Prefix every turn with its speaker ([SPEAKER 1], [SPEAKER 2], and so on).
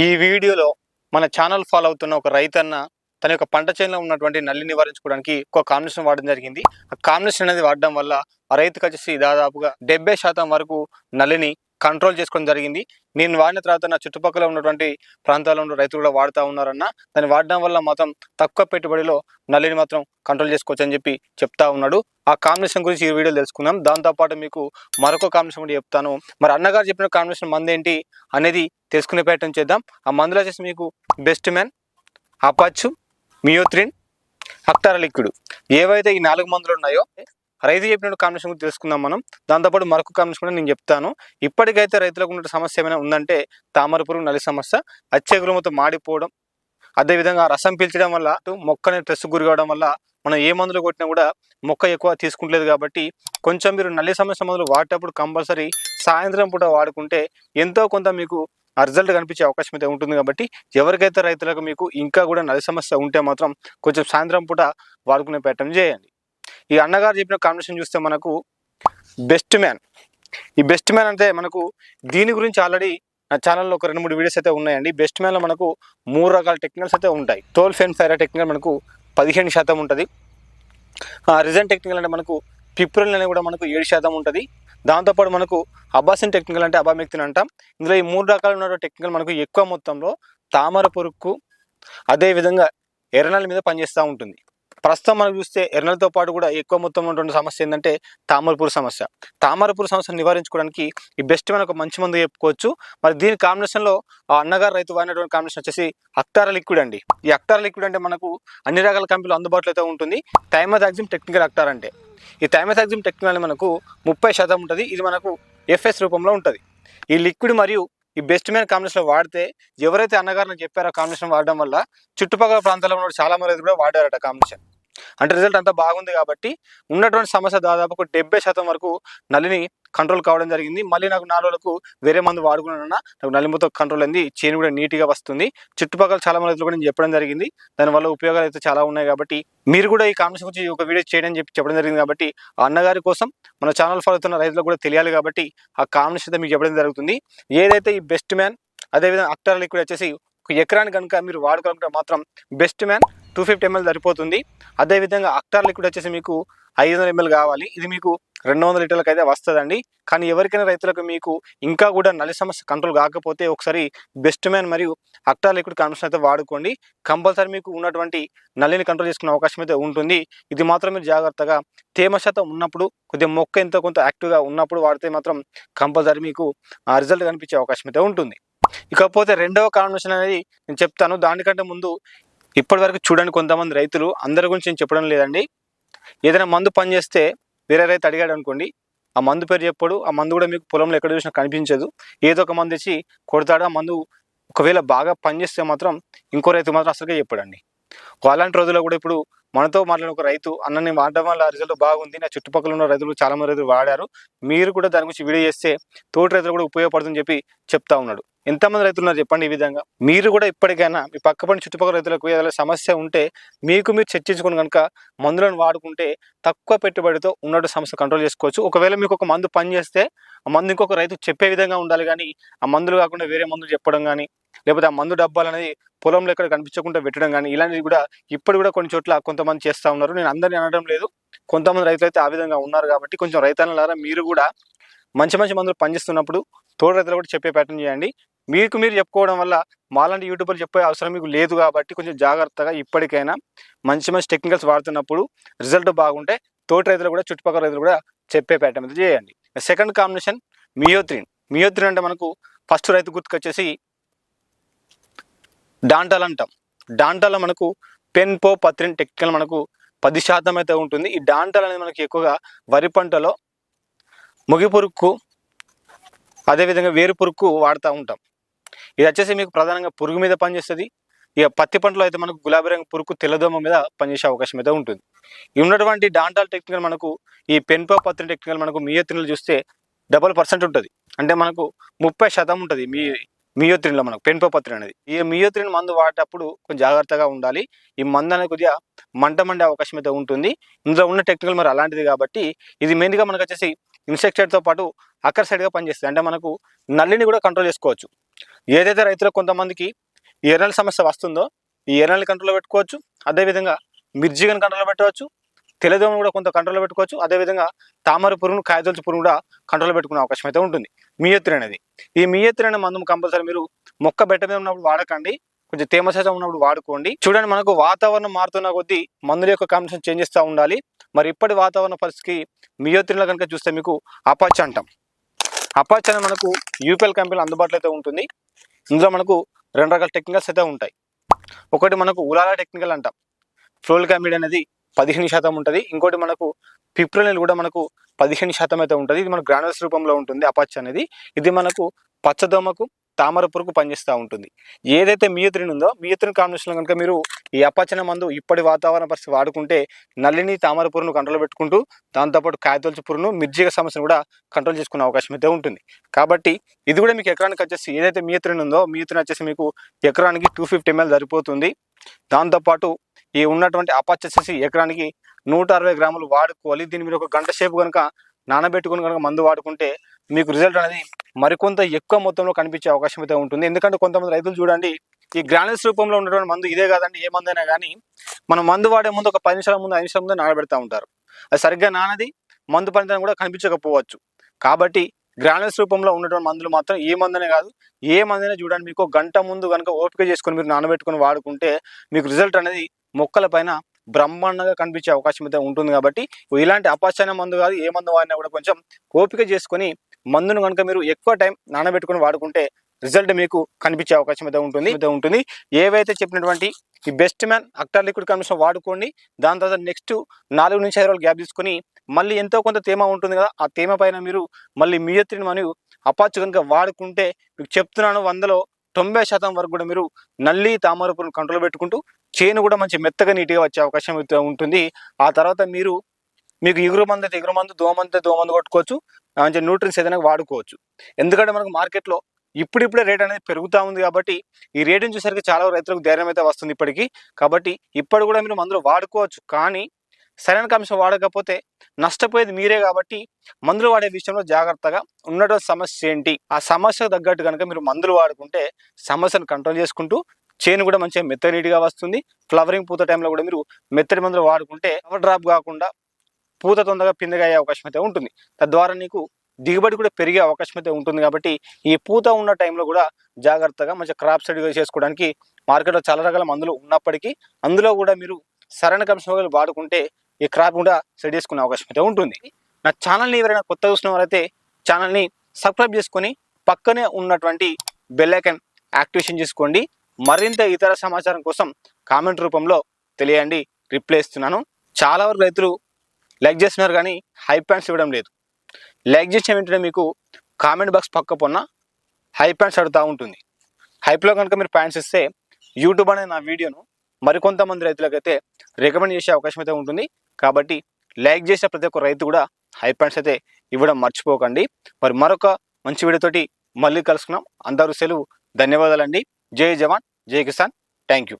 [SPEAKER 1] ఈ వీడియోలో మన ఛానల్ ఫాలో అవుతున్న ఒక రైతన్న తన యొక్క పంట చేనులో ఉన్నటువంటి నల్లి నివారించుకోవడానికి ఒక కాంబినేషన్ వాడడం జరిగింది. ఆ కాంబినేషన్ అనేది వాడడం వల్ల ఆ రైతుకు వచ్చేసి దాదాపుగా డెబ్బై శాతం వరకు నల్లిని కంట్రోల్ చేసుకోవడం జరిగింది. నేను వాడిన తర్వాత నా చుట్టుపక్కల ఉన్నటువంటి ప్రాంతాల్లో ఉన్న రైతులు కూడా వాడుతూ ఉన్నారన్న దాన్ని వాడడం వల్ల మాత్రం తక్కువ పెట్టుబడిలో నల్లిని మాత్రం కంట్రోల్ చేసుకోవచ్చు అని చెప్పి చెప్తా ఉన్నాడు. ఆ కాంబినేషన్ గురించి ఈ వీడియో తెలుసుకుందాం. దాంతోపాటు మీకు మరొక కాంబినేషన్ కూడా చెప్తాను. మరి అన్నగారు చెప్పిన కాంబినేషన్ మంది ఏంటి అనేది తెలుసుకునే ప్రయత్నం చేద్దాం. ఆ మందులు వచ్చేసి మీకు best man Apache Meothrin Actara liquid ఏవైతే ఈ నాలుగు మందులు ఉన్నాయో రైతు చెప్పిన కాంబినేషన్ గురించి తెలుసుకుందాం మనం. దాంతోపాటు మరొక కాంబినేషన్ కూడా నేను చెప్తాను. ఇప్పటికైతే రైతులకు ఉన్న సమస్య ఏమైనా ఉందంటే తామర పురుగు నలి సమస్య అచ్చే అచ్చేగులమతో మాడిపోవడం అదేవిధంగా రసం పీల్చడం వల్ల మొక్కని స్ట్రెస్ గురి కావడం వల్ల మనం ఏ మందులు కొట్టినా కూడా మొక్క ఎక్కువ తీసుకుంటలేదు కాబట్టి కొంచెం మీరు నల్లి సమస్య మందులు వాడేటప్పుడు కంపల్సరీ సాయంత్రం పూట వాడుకుంటే ఎంతో కొంత మీకు ఆ రిజల్ట్ కనిపించే అవకాశం అయితే ఉంటుంది కాబట్టి ఎవరికైతే రైతులకు మీకు ఇంకా కూడా నల్లి సమస్య ఉంటే మాత్రం కొంచెం సాయంత్రం పూట వాడుకునే ప్రయత్నం చేయండి. ఈ అన్నగారు చెప్పిన కాంబినేషన్ చూస్తే మనకు బెస్ట్ మ్యాన్. ఈ బెస్ట్ మ్యాన్ అంటే మనకు దీని గురించి ఆల్రెడీ నా ఛానల్లో ఒక రెండు మూడు వీడియోస్ అయితే ఉన్నాయండి. బెస్ట్ మ్యాన్లో మనకు మూడు రకాల టెక్నికల్స్ అయితే ఉంటాయి. టోల్ ఫెన్ ఫైర్ టెక్నికల్ మనకు పదిహేను శాతం ఉంటుంది. రిజన్ టెక్నికల్ అంటే మనకు పిప్రిల్ అనేది కూడా మనకు ఏడు శాతం ఉంటుంది. దాంతోపాటు మనకు అబాసిన్ టెక్నికల్ అంటే అబామిక్తిన్ అంటాం. ఇందులో ఈ మూడు రకాలు ఉన్న టెక్నికల్ మనకు ఎక్కువ మొత్తంలో తామర పురుగుకు అదేవిధంగా ఎర్రనల మీద పనిచేస్తూ ఉంటుంది. ప్రస్తుతం మనం చూస్తే ఎర్రలతో పాటు కూడా ఎక్కువ మొత్తంలో ఉన్నటువంటి సమస్య ఏంటంటే తామరపూర్ సమస్య. తామరపూర్ సమస్యను నివారించుకోవడానికి ఈ బెస్ట్ మన ఒక మంచి మందు చెప్పుకోవచ్చు. మరి దీని కాంబినేషన్లో ఆ అన్నగారు రైతు వాడినటువంటి కాంబినేషన్ వచ్చేసి అక్తార లిక్విడ్ అండి. ఈ అక్తార లిక్విడ్ అంటే మనకు అన్ని రకాల కంపెనీలు అందుబాటులో అయితే ఉంటుంది. థైమథాక్సిమ్ టెక్నికల్ అక్టార్ అంటే. ఈ థైమథాగ్జిమ్ టెక్నికల్ మనకు ముప్పై శాతం ఉంటుంది. ఇది మనకు ఎఫ్ఎస్ రూపంలో ఉంటుంది. ఈ లిక్విడ్ మరియు ఈ బెస్ట్ మ్యాన్ కాంబినేషన్ వాడితే ఎవరైతే అన్నగారు చెప్పారో కాంబినేషన్ వాడడం వల్ల చుట్టుపక్కల ప్రాంతాల్లో ఉన్న చాలా మంది కూడా వాడారట కాంబినేషన్ అంటే రిజల్ట్ అంతా బాగుంది కాబట్టి ఉన్నటువంటి సమస్య దాదాపు ఒక డెబ్బై శాతం వరకు నలిని కంట్రోల్ కావడం జరిగింది. మళ్ళీ నాకు నాలుగు రోజులకు వేరే మందు వాడుకున్నా నాకు నల్లి కంట్రోల్ అయింది. చేను కూడా నీట్గా వస్తుంది. చుట్టుపక్కల చాలా మంది కూడా నేను చెప్పడం జరిగింది. దానివల్ల ఉపయోగాలు అయితే చాలా ఉన్నాయి కాబట్టి మీరు కూడా ఈ కామెంట్స్ గురించి ఒక వీడియో చేయడం చెప్పి చెప్పడం జరిగింది కాబట్టి ఆ అన్నగారి కోసం మన ఛానల్ ఫాలో అవుతున్న రైతులకు కూడా తెలియాలి కాబట్టి ఆ కామెంట్స్ అయితే మీకు చెప్పడం జరుగుతుంది. ఏదైతే ఈ బెస్ట్ మ్యాన్ అదేవిధంగా అక్టర్ లిక్విడ్ వచ్చేసి ఒక ఎకరానికి కనుక మీరు వాడుకోవాలంటే మాత్రం best man two fifty ML సరిపోతుంది. అదేవిధంగా అక్టార్ లిక్విడ్ వచ్చేసి మీకు ఐదు వందల ఎంఎల్ కావాలి. ఇది మీకు రెండు వందల లీటర్లకు అయితే వస్తుందండి. కానీ ఎవరికైనా రైతులకు మీకు ఇంకా కూడా నలి సమస్య కంట్రోల్ కాకపోతే ఒకసారి బెస్ట్ మ్యాన్ మరియు అక్టార్ లిక్విడ్ కాన్సన్ అయితే వాడుకోండి. కంపల్సరీ మీకు ఉన్నటువంటి నల్లిని కంట్రోల్ చేసుకునే అవకాశం అయితే ఉంటుంది. ఇది మాత్రం మీరు జాగ్రత్తగా తేమ శాతం ఉన్నప్పుడు కొద్దిగా మొక్క ఎంతో కొంత యాక్టివ్గా ఉన్నప్పుడు వాడితే మాత్రం కంపల్సరీ మీకు ఆ రిజల్ట్ కనిపించే అవకాశం అయితే ఉంటుంది. ఇకపోతే రెండవ కాన్వెన్షన్ అనేది నేను చెప్తాను. దానికంటే ముందు ఇప్పటి వరకు చూడండి కొంతమంది రైతులు అందరి గురించి నేను చెప్పడం లేదండి. ఏదైనా మందు పనిచేస్తే వేరే రైతు అడిగాడు అనుకోండి ఆ మందు పేరు చెప్పడు ఆ మందు కూడా మీకు పొలంలో ఎక్కడ చూసినా కనిపించదు. ఏదో ఒక మందు ఇచ్చి కొడతాడు ఆ మందు ఒకవేళ బాగా పనిచేస్తే మాత్రం ఇంకో రైతు మాత్రం అసలుగా చెప్పడండి. అలాంటి రోజుల్లో కూడా ఇప్పుడు మనతో మాట్లాడిన ఒక రైతు అన్నని వాడడం వల్ల రిజల్ట్ బాగుంది. నా చుట్టుపక్కల ఉన్న రైతులు చాలా మంది రైతులు వాడారు. మీరు కూడా దాని గురించి వీడియో చేస్తే తోటి రైతులు కూడా ఉపయోగపడుతుందని చెప్పి చెప్తా ఉన్నాడు. ఎంతమంది రైతులు ఉన్నారు చెప్పండి ఈ విధంగా? మీరు కూడా ఇప్పటికైనా మీ పక్కపడి చుట్టుపక్కల రైతులకు ఏదైనా సమస్య ఉంటే మీకు మీరు చర్చించుకుని కనుక మందులను వాడుకుంటే తక్కువ పెట్టుబడితో ఉన్నట్టు సమస్య కంట్రోల్ చేసుకోవచ్చు. ఒకవేళ మీకు ఒక మందు పని చేస్తే ఆ మందు ఇంకొక రైతు చెప్పే విధంగా ఉండాలి కానీ ఆ మందులు కాకుండా వేరే మందులు చెప్పడం కానీ లేకపోతే ఆ మందు డబ్బాలు అనేది పొలంలో ఎక్కడ కనిపించకుండా పెట్టడం కానీ ఇలాంటివి కూడా ఇప్పుడు కూడా కొన్ని చోట్ల కొంతమంది చేస్తూ ఉన్నారు. నేను అందరినీ అనడం లేదు. కొంతమంది రైతులు అయితే ఆ విధంగా ఉన్నారు కాబట్టి కొంచెం రైతన్నలారా మీరు కూడా మంచి మంచి మందులు పనిచేస్తున్నప్పుడు తోడు రైతులు కూడా చెప్పే ప్యాటర్న్ చేయండి. మీకు మీరు చెప్పుకోవడం వల్ల మాలాంటి యూట్యూబర్లు చెప్పే అవసరం మీకు లేదు కాబట్టి కొంచెం జాగ్రత్తగా ఇప్పటికైనా మంచి మంచి టెక్నికల్స్ వాడుతున్నప్పుడు రిజల్ట్ బాగుంటే తోటి రైతులు కూడా చుట్టుపక్కల రైతులు కూడా చెప్పే ప్యాటర్న్ అయితే చేయండి. సెకండ్ కాంబినేషన్ మియోత్రిన్ మియోత్రిన్ అంటే మనకు ఫస్ట్ రైతు గుర్తుకొచ్చేసి డాంటాల్ అంటాం. డాంటాలో మనకు పెన్ పో పత్రిన్ టెక్నికల్ మనకు పది శాతం అయితే ఉంటుంది. ఈ డాంటాల్ అనేది మనకి ఎక్కువగా వరి పంటలో ముగిపురుక్కు అదేవిధంగా వేరు పురుగుకు వాడుతూ ఉంటాం. ఇది వచ్చేసి మీకు ప్రధానంగా పురుగు మీద పనిచేస్తుంది. ఇక పత్తి పంటలో అయితే మనకు గులాబీ రంగు పురుగు తెల్లదోమ మీద పనిచేసే అవకాశం అయితే ఉంటుంది. ఈ ఉన్నటువంటి డాంటాల్ టెక్నికల్ మనకు ఈ పెన్పో పత్రి టెక్నికల్ మనకు మియోత్రిన్లు చూస్తే డబల్ పర్సెంట్ ఉంటుంది. అంటే మనకు ముప్పై శాతం ఉంటుంది మీ మియోత్రిన్లో మనకు పెన్పపత్రి అనేది. ఈ మియోత్రిన్ మందు వాడేటప్పుడు కొంచెం జాగ్రత్తగా ఉండాలి. ఈ మందు అనేది కొద్దిగా మంట మండే అవకాశం అయితే ఉంటుంది. ఇందులో ఉన్న టెక్నికల్ మరి అలాంటిది కాబట్టి ఇది మెయిన్గా మనకు వచ్చేసి ఇన్సెక్టైడ్తో పాటు అక్కర్ సైడ్గా పనిచేస్తుంది. అంటే మనకు నల్లిని కూడా కంట్రోల్ చేసుకోవచ్చు. ఏదైతే రైతులకు కొంతమందికి ఎర్రల సమస్య వస్తుందో ఈ ఎర్రల్ని కంట్రోల్లో పెట్టుకోవచ్చు. అదేవిధంగా మిర్జిగన్ కంట్రోల్లో పెట్టవచ్చు. తెల్లదోమను కూడా కొంత కంట్రోల్లో పెట్టుకోవచ్చు. అదేవిధంగా తామర పురుగును కాయతొలుచు పురుగు కూడా కంట్రోల్లో పెట్టుకునే అవకాశం అయితే ఉంటుంది. మియత్రి అనేది. ఈ మియత్రి అనే మందు కంపల్సరీ మీరు మొక్క బెట్ట మీద ఉన్నప్పుడు వాడకండి. కొంచెం తేమ శాతం ఉన్నప్పుడు వాడుకోండి. చూడండి మనకు వాతావరణం మారుతున్న కొద్దీ మందుల యొక్క కాంబినేషన్ చేంజ్ చేస్తూ ఉండాలి. మరి ఇప్పటి వాతావరణ పరిస్థితికి మియోత్రిలో కనుక చూస్తే మీకు అపాచ్ అంటాం అపాచ్ అనేది మనకు యూపీఎల్ కంపెనీలో అందుబాటులో అయితే ఉంటుంది. ఇందులో మనకు రెండు రకాల టెక్నికల్స్ అయితే ఉంటాయి. ఒకటి మనకు ఉలాలా టెక్నికల్ అంటాం. ఫ్లోల్ కంపెనీ అనేది పదిహేను శాతం ఉంటుంది. ఇంకోటి మనకు పిప్రోనిల్ కూడా మనకు పదిహేను శాతం అయితే ఉంటుంది. ఇది మనకు గ్రానుల్స్ రూపంలో ఉంటుంది అపాచ్ అనేది. ఇది మనకు పచ్చదోమకు తామర పురుగు పనిచేస్తూ ఉంటుంది. ఏదైతే మియత్రిన్ ఉందో మియత్రిన్ కాంబినేషన్లో కనుక మీరు ఈ అపచన మందు ఇప్పటి వాతావరణ పరిస్థితి వాడుకుంటే నల్లిని తామర పురుగును కంట్రోల్ పెట్టుకుంటూ దాంతోపాటు కాయతొలచు పురుగును మిర్జిగ సమస్యను కూడా కంట్రోల్ చేసుకునే అవకాశం అయితే ఉంటుంది. కాబట్టి ఇది కూడా మీకు ఎకరానికి వచ్చేసి ఏదైతే మియత్రిన్ ఉందో మియత్రిన్ వచ్చేసి మీకు ఎకరానికి టూ ఫిఫ్టీ ఎంఎల్ సరిపోతుంది. దాంతోపాటు ఈ ఉన్నటువంటి అపాచ్ వచ్చేసి ఎకరానికి నూట అరవై గ్రాములు వాడుకోవాలి. దీన్ని మీరు ఒక గంట సేపు కనుక నానబెట్టుకుని కనుక మందు వాడుకుంటే మీకు రిజల్ట్ అనేది మరికొంత ఎక్కువ మొత్తంలో కనిపించే అవకాశం అయితే ఉంటుంది. ఎందుకంటే కొంతమంది రైతులు చూడండి ఈ గ్రానల్స్ రూపంలో ఉన్నటువంటి మందు ఇదే కాదండి ఏ మందు అయినా కానీ మనం మందు వాడే ముందు ఒక పది నిమిషాల ముందు ఐదు నిమిషాల ముందు నానబెడతా ఉంటారు. అది సరిగ్గా నానది మందు పనితనం కూడా కనిపించకపోవచ్చు. కాబట్టి గ్రానల్స్ రూపంలో ఉన్నటువంటి మందులు మాత్రం ఏ మందునే కాదు ఏ మందైనా చూడండి మీకు గంట ముందు కనుక ఓపిక చేసుకొని మీరు నానబెట్టుకొని వాడుకుంటే మీకు రిజల్ట్ అనేది మొక్కల పైన బ్రహ్మాండంగా కనిపించే అవకాశం అయితే ఉంటుంది. కాబట్టి ఇలాంటి అపాచన మందు కాదు ఏ మందు వాడినా కూడా కొంచెం ఓపిక చేసుకొని మందును కనుక మీరు ఎక్కువ టైం నానబెట్టుకొని వాడుకుంటే రిజల్ట్ మీకు కనిపించే అవకాశం అయితే ఉంటుంది. అయితే ఉంటుంది. ఏవైతే చెప్పినటువంటి ఈ best man Actara liquid commission వాడుకోండి. దాని తర్వాత నెక్స్ట్ నాలుగు నుంచి ఐదు రోజులు గ్యాప్ తీసుకొని మళ్ళీ ఎంతో కొంత తేమ ఉంటుంది కదా ఆ తేమ పైన మీరు మళ్ళీ మియత్రిని మరియు అపాచు కనుక వాడుకుంటే మీకు చెప్తున్నాను వందలో తొంభై శాతం వరకు కూడా మీరు నల్లి తామర పురుగును కంట్రోల్ పెట్టుకుంటూ చేను కూడా మంచి మెత్తగా నీట్గా వచ్చే అవకాశం అయితే ఉంటుంది. ఆ తర్వాత మీరు మీకు ఎగురు మంది అయితే ఎగురు మందు దోమంది దోమందు కొట్టుకోవచ్చు. మంచి న్యూట్రిన్స్ ఏదైనా వాడుకోవచ్చు. ఎందుకంటే మనకు మార్కెట్లో ఇప్పుడిప్పుడే రేట్ అనేది పెరుగుతూ ఉంది కాబట్టి ఈ రేటుని చూసరికి చాలా రైతులకు ధైర్యం అయితే వస్తుంది ఇప్పటికీ. కాబట్టి ఇప్పుడు కూడా మీరు మందులు వాడుకోవచ్చు. కానీ సరైన కమిషన్ వాడకపోతే నష్టపోయేది మీరే కాబట్టి మందులు వాడే విషయంలో జాగ్రత్తగా ఉన్నటువంటి సమస్య ఏంటి? ఆ సమస్యకు తగ్గట్టు కనుక మీరు మందులు వాడుకుంటే సమస్యను కంట్రోల్ చేసుకుంటూ చేను కూడా మంచిగా మెత్త నీట్గా వస్తుంది. ఫ్లవరింగ్ పూత టైంలో కూడా మీరు మెత్తడి మందులు వాడుకుంటే ఫ్లవర్ డ్రాప్ కాకుండా పూత తొందరగా పిందగా అవకాశం అయితే ఉంటుంది. తద్వారా నీకు దిగుబడి కూడా పెరిగే అవకాశం అయితే ఉంటుంది కాబట్టి ఈ పూత ఉన్న టైంలో కూడా జాగ్రత్తగా మంచి క్రాప్ స్టడీగా చేసుకోవడానికి మార్కెట్లో చాలా రకాల మందులు ఉన్నప్పటికీ అందులో కూడా మీరు సరైన కమిషన్ వాడుకుంటే ఈ క్రాప్ కూడా సెట్ చేసుకునే అవకాశం అయితే ఉంటుంది. నా ఛానల్ని ఎవరైనా కొత్త చూసిన వారైతే ఛానల్ని సబ్స్క్రైబ్ చేసుకొని పక్కనే ఉన్నటువంటి బెల్ యాక్టివేషన్ చేసుకోండి. మరింత ఇతర సమాచారం కోసం కామెంట్ రూపంలో తెలియండి. రిప్లై ఇస్తున్నాను. చాలా వరకు రైతులు లైక్ చేస్తున్నారు కానీ హై ప్యాంట్స్ ఇవ్వడం లేదు. లైక్ చేసిన వెంటనే మీకు కామెంట్ బాక్స్ పక్క పొన్న హై ప్యాంట్స్ అడుగుతూ ఉంటుంది. హైప్లో కనుక మీరు ప్యాంట్స్ ఇస్తే యూట్యూబ్ అనే నా వీడియోను మరికొంతమంది రైతులకైతే రికమెండ్ చేసే అవకాశం అయితే ఉంటుంది. కాబట్టి లైక్ చేసే ప్రతి ఒక్క రైతు కూడా హై ప్యాంట్స్ అయితే ఇవ్వడం మర్చిపోకండి. మరి మరొక మంచి వీడియోతోటి మళ్ళీ కలుసుకున్నాం అందరూ సెలవు. ధన్యవాదాలండి. జై జవాన్. జై కిసాన్. Thank you